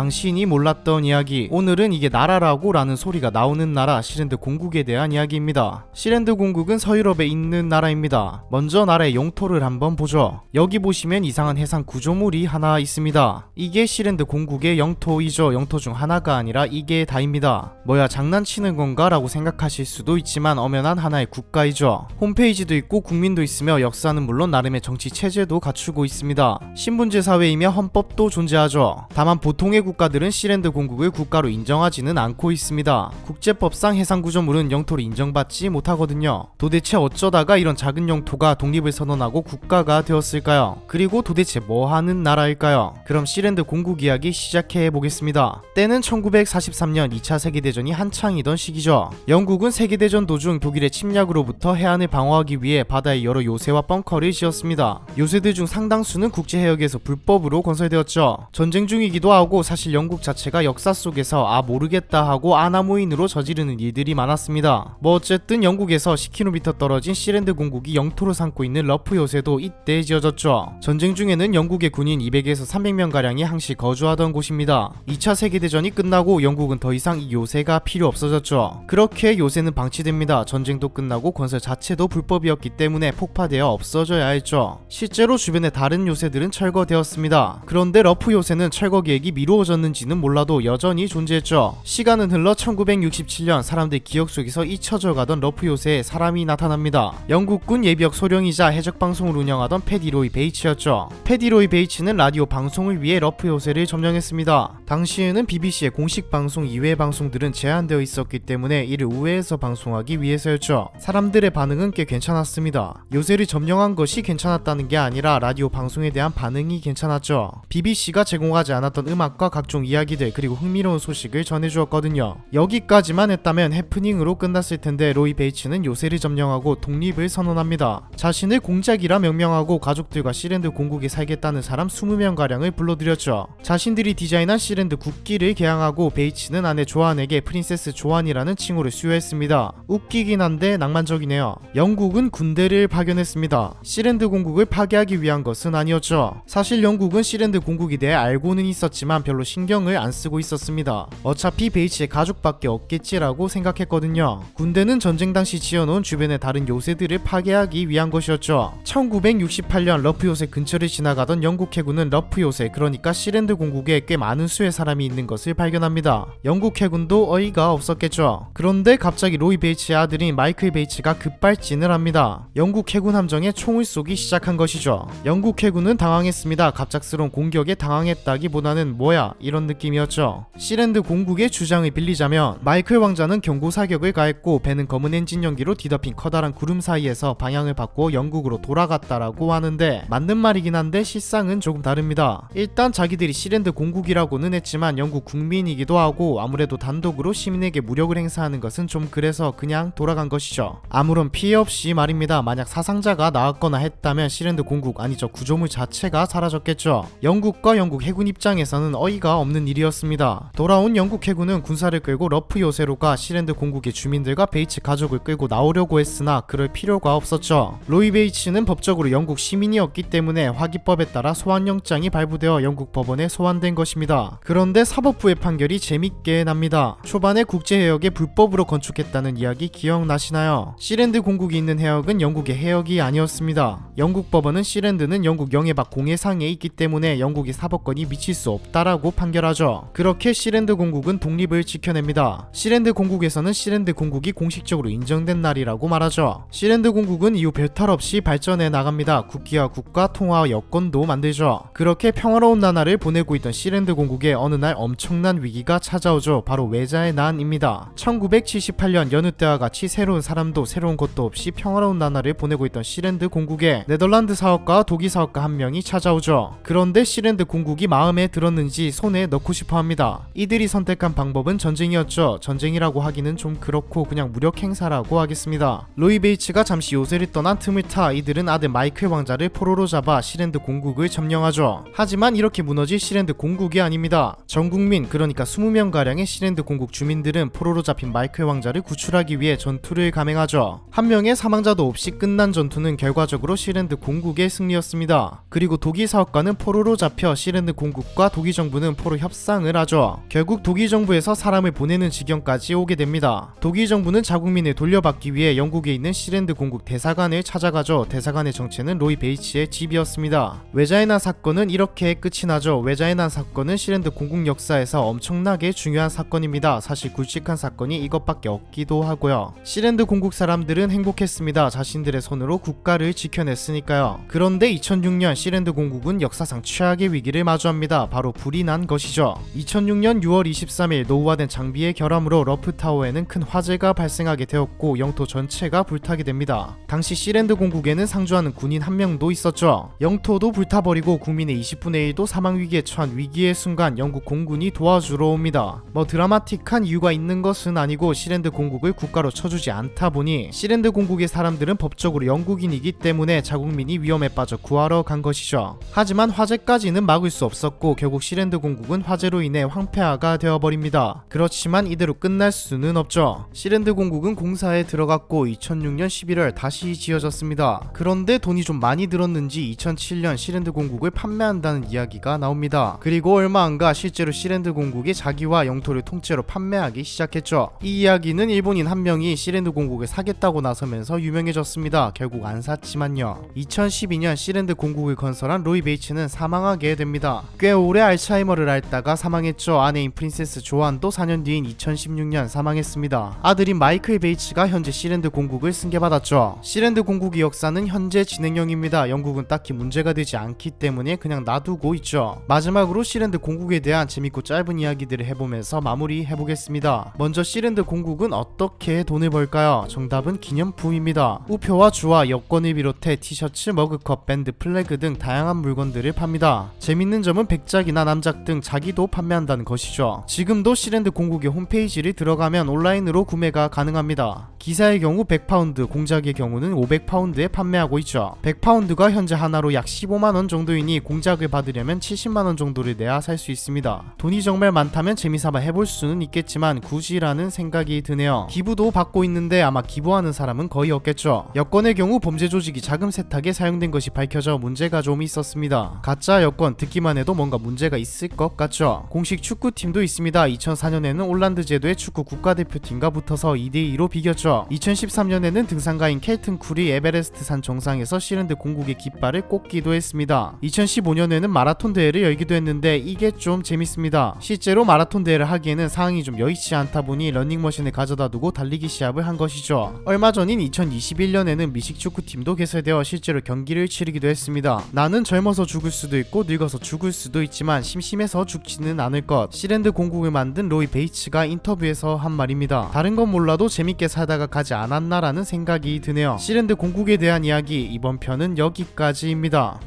당신이 몰랐던 이야기. 오늘은 이게 나라라고 라는 소리가 나오는 나라 시랜드 공국에 대한 이야기입니다. 시랜드 공국은 서유럽에 있는 나라입니다. 먼저 나라의 영토를 한번 보죠. 여기 보시면 이상한 해상 구조물이 하나 있습니다. 이게 시랜드 공국의 영토이죠. 영토 중 하나가 아니라 이게 다입니다. 뭐야 장난치는 건가? 라고 생각하실 수도 있지만 엄연한 하나의 국가이죠. 홈페이지도 있고 국민도 있으며 역사는 물론 나름의 정치 체제도 갖추고 있습니다. 신분제 사회이며 헌법도 존재하죠. 다만 보통의 국가들은 시랜드 공국을 국가로 인정하지는 않고 있습니다. 국제법상 해상 구조물은 영토를 인정받지 못하거든요. 도대체 어쩌다가 이런 작은 영토가 독립을 선언하고 국가가 되었을까요? 그리고 도대체 뭐 하는 나라일까요? 그럼 시랜드 공국 이야기 시작해 보겠습니다. 때는 1943년 2차 세계대전이 한창이던 시기죠. 영국은 세계대전 도중 독일의 침략으로부터 해안을 방어하기 위해 바다에 여러 요새와 벙커를 지었습니다. 요새들 중 상당수는 국제해역에서 불법으로 건설되었죠. 전쟁 중이기도 하고 사실 영국 자체가 역사 속에서 아 모르겠다 하고 아나무인으로 저지르는 일들이 많았습니다. 뭐 어쨌든 영국에서 10km 떨어진 시랜드 공국이 영토로 삼고 있는 러프 요새도 이때 지어졌죠. 전쟁 중에는 영국의 군인 200에서 300명 가량이 항시 거주하던 곳입니다. 2차 세계대전이 끝나고 영국은 더 이상 이 요새가 필요 없어졌죠. 그렇게 요새는 방치됩니다. 전쟁도 끝나고 건설 자체도 불법이었기 때문에 폭파되어 없어져야 했죠. 실제로 주변의 다른 요새들은 철거되었습니다. 그런데 러프 요새는 철거 계획이 미 루어졌는지는 몰라도 여전히 존재했죠. 시간은 흘러 1967년 사람들 기억 속에서 잊혀져 가던 러프 요새에 사람이 나타납니다. 영국군 예비역 소령이자 해적 방송을 운영하던 패디로이 베이츠였죠. 패디로이 베이츠는 라디오 방송을 위해 러프 요새를 점령했습니다. 당시에는 BBC의 공식 방송 이외의 방송들은 제한되어 있었기 때문에 이를 우회해서 방송하기 위해서였죠. 사람들의 반응은 꽤 괜찮았습니다. 요새를 점령한 것이 괜찮았다는 게 아니라 라디오 방송에 대한 반응이 괜찮았죠. BBC가 제공하지 않았던 음악과 각종 이야기들 그리고 흥미로운 소식을 전해주었거든요. 여기까지만 했다면 해프닝으로 끝났을 텐데 로이 베이츠는 요새를 점령하고 독립을 선언합니다. 자신을 공작이라 명명하고 가족들과 시랜드 공국에 살겠다는 사람 20명 가량을 불러들였죠. 자신들이 디자인한 시랜드 국기를 개양하고 베이츠는 아내 조안에게 프린세스 조안이라는 칭호를 수여했습니다. 웃기긴 한데 낭만적이네요. 영국은 군대를 파견했습니다. 시랜드 공국을 파괴하기 위한 것은 아니었죠. 사실 영국은 시랜드 공국에 대해 알고는 있었지만 별로 신경을 안 쓰고 있었습니다. 어차피 베이츠의 가족밖에 없겠지라고 생각했거든요. 군대는 전쟁 당시 지어놓은 주변의 다른 요새들을 파괴하기 위한 것이었죠. 1968년 러프 요새 근처를 지나가던 영국 해군은 러프 요새 그러니까 시랜드 공국에 꽤 많은 수의 사람이 있는 것을 발견합니다. 영국 해군도 어이가 없었겠죠. 그런데 갑자기 로이 베이츠의 아들인 마이클 베이츠가 급발진을 합니다. 영국 해군 함정에 총을 쏘기 시작한 것이죠. 영국 해군은 당황했습니다. 갑작스러운 공격에 당황했다기보다는 뭐야 이런 느낌이었죠. 시랜드 공국의 주장을 빌리자면 마이클 왕자는 경고 사격을 가했고 배는 검은 엔진 연기로 뒤덮인 커다란 구름 사이에서 방향을 바꾸어 영국으로 돌아갔다라고 하는데 맞는 말이긴 한데 실상은 조금 다릅니다. 일단 자기들이 시랜드 공국이라고는 했지만 영국 국민이기도 하고 아무래도 단독으로 시민에게 무력을 행사하는 것은 좀 그래서 그냥 돌아간 것이죠. 아무런 피해 없이 말입니다. 만약 사상자가 나왔거나 했다면 시랜드 공국 아니죠 구조물 자체가 사라졌겠죠. 영국과 영국 해군 입장에서는 어이 가 없는 일이었습니다. 돌아온 영국 해군은 군사를 끌고 러프 요새로가 시랜드 공국의 주민들과 베이츠 가족을 끌고 나오려고 했으나 그럴 필요가 없었죠. 로이 베이츠는 법적으로 영국 시민이었기 때문에 화기법에 따라 소환영장이 발부되어 영국 법원에 소환된 것입니다. 그런데 사법부의 판결이 재밌게 납니다. 초반에 국제해역에 불법으로 건축했다는 이야기 기억나시나요? 시랜드 공국이 있는 해역은 영국의 해역이 아니었습니다. 영국 법원은 시랜드는 영국 영해 밖 공해상에 있기 때문에 영국의 사법권이 미칠 수 없다라 고 판결하죠. 그렇게 시랜드 공국은 독립을 지켜냅니다. 시랜드 공국에서는 시랜드 공국이 공식적으로 인정된 날이라고 말하죠. 시랜드 공국은 이후 별탈 없이 발전해 나갑니다. 국기와 국가 통화 여건도 만들죠. 그렇게 평화로운 나날을 보내고 있던 시랜드 공국에 어느 날 엄청난 위기가 찾아오죠. 바로 외자의 난입니다. 1978년 여느 때와 같이 새로운 사람도 새로운 것도 없이 평화로운 나날을 보내고 있던 시랜드 공국에 네덜란드 사업가와 독일 사업가 한 명이 찾아오죠. 그런데 시랜드 공국이 마음에 들었는지 손에 넣고 싶어 합니다. 이들이 선택한 방법은 전쟁이었죠. 전쟁이라고 하기는 좀 그렇고 그냥 무력 행사라고 하겠습니다. 로이 베이츠가 잠시 요새를 떠난 틈을 타 이들은 아들 마이클 왕자를 포로로 잡아 시랜드 공국을 점령하죠. 하지만 이렇게 무너질 시랜드 공국이 아닙니다. 전 국민 그러니까 20명 가량의 시랜드 공국 주민들은 포로로 잡힌 마이클 왕자를 구출하기 위해 전투를 감행하죠. 한 명의 사망자도 없이 끝난 전투는 결과적으로 시랜드 공국의 승리였습니다. 그리고 독일 사업가는 포로로 잡혀 시랜드 공국과 독일 정부는 공국은 포로 협상을 하죠. 결국 독일 정부에서 사람을 보내는 지경까지 오게 됩니다. 독일 정부는 자국민을 돌려받기 위해 영국에 있는 시랜드 공국 대사관을 찾아가죠. 대사관의 정체는 로이 베이치의 집이었습니다. 외자이난 사건은 이렇게 끝이 나죠. 외자이난 사건은 시랜드 공국 역사에서 엄청나게 중요한 사건입니다. 사실 굵직한 사건이 이것밖에 없기도 하고요. 시랜드 공국 사람들은 행복했습니다. 자신들의 손으로 국가를 지켜냈으니까요. 그런데 2006년 시랜드 공국은 역사상 최악의 위기를 마주합니다. 바로 불이 난 것이죠. 2006년 6월 23일 노후화된 장비의 결함으로 러프타워에는 큰 화재가 발생하게 되었고 영토 전체가 불타게 됩니다. 당시 시랜드 공국에는 상주하는 군인 한 명도 있었죠. 영토도 불타버리고 국민의 20분의 1도 사망 위기에 처한 위기의 순간 영국 공군이 도와주러 옵니다. 뭐 드라마틱한 이유가 있는 것은 아니고 시랜드 공국을 국가로 쳐주지 않다 보니 시랜드 공국의 사람들은 법적으로 영국인이기 때문에 자국민이 위험에 빠져 구하러 간 것이죠. 하지만 화재까지는 막을 수 없었고 결국 시랜드 공국은 화재로 인해 황폐화가 되어버립니다. 그렇지만 이대로 끝날 수는 없죠. 시랜드 공국은 공사에 들어갔고 2006년 11월 다시 지어졌습니다. 그런데 돈이 좀 많이 들었는지 2007년 시랜드 공국을 판매한다는 이야기가 나옵니다. 그리고 얼마 안가 실제로 시랜드 공국이 자기와 영토를 통째로 판매하기 시작했죠. 이 이야기는 일본인 한 명이 시랜드 공국을 사겠다고 나서면서 유명해졌습니다. 결국 안 샀지만요. 2012년 시랜드 공국을 건설한 로이 베이츠는 사망하게 됩니다. 꽤 오래 알츠하이머 를 앓다가 사망했죠. 아내인 프린세스 조안도 4년 뒤인 2016년 사망했습니다. 아들인 마이클 베이츠가 현재 시랜드 공국을 승계받았죠. 시랜드 공국의 역사는 현재 진행형입니다. 영국은 딱히 문제가 되지 않기 때문에 그냥 놔두고 있죠. 마지막으로 시랜드 공국에 대한 재밌고 짧은 이야기들을 해보면서 마무리 해보겠습니다. 먼저 시랜드 공국은 어떻게 돈을 벌까요? 정답은 기념품입니다. 우표와 주화, 여권을 비롯해 티셔츠, 머그컵, 밴드, 플래그 등 다양한 물건들을 팝니다. 재밌는 점은 백작이나 남작 등 자기도 판매한다는 것이죠. 지금도 시랜드 공국의 홈페이지를 들어가면 온라인으로 구매가 가능합니다. 기사의 경우 100파운드, 공작의 경우는 500파운드에 판매하고 있죠. 100파운드가 현재 하나로 약 15만원 정도이니 공작을 받으려면 70만원 정도를 내야 살 수 있습니다. 돈이 정말 많다면 재미삼아 해볼 수는 있겠지만 굳이라는 생각이 드네요. 기부도 받고 있는데 아마 기부하는 사람은 거의 없겠죠. 여권의 경우 범죄 조직이 자금 세탁에 사용된 것이 밝혀져 문제가 좀 있었습니다. 가짜 여권 듣기만 해도 뭔가 문제가 있을 것 같죠. 공식 축구팀도 있습니다. 2004년에는 올란드 제도의 축구 국가대표팀과 붙어서 2대2로 비겼죠. 2013년에는 등산가인 켈튼 쿨이 에베레스트 산 정상에서 시랜드 공국의 깃발을 꽂기도 했습니다. 2015년에는 마라톤 대회를 열기도 했는데 이게 좀 재밌습니다. 실제로 마라톤 대회를 하기에는 상황이 좀 여의치 않다 보니 러닝머신을 가져다 두고 달리기 시합을 한 것이죠. 얼마 전인 2021년에는 미식 축구팀도 개설되어 실제로 경기를 치르기도 했습니다. 나는 젊어서 죽을 수도 있고 늙어서 죽을 수도 있지만 심심 해서 죽지는 않을 것. 시랜드 공국을 만든 로이 베이츠가 인터뷰에서 한 말입니다. 다른 건 몰라도 재밌게 살다가 가지 않았나라는 생각이 드네요. 시랜드 공국에 대한 이야기 이번 편은 여기까지입니다.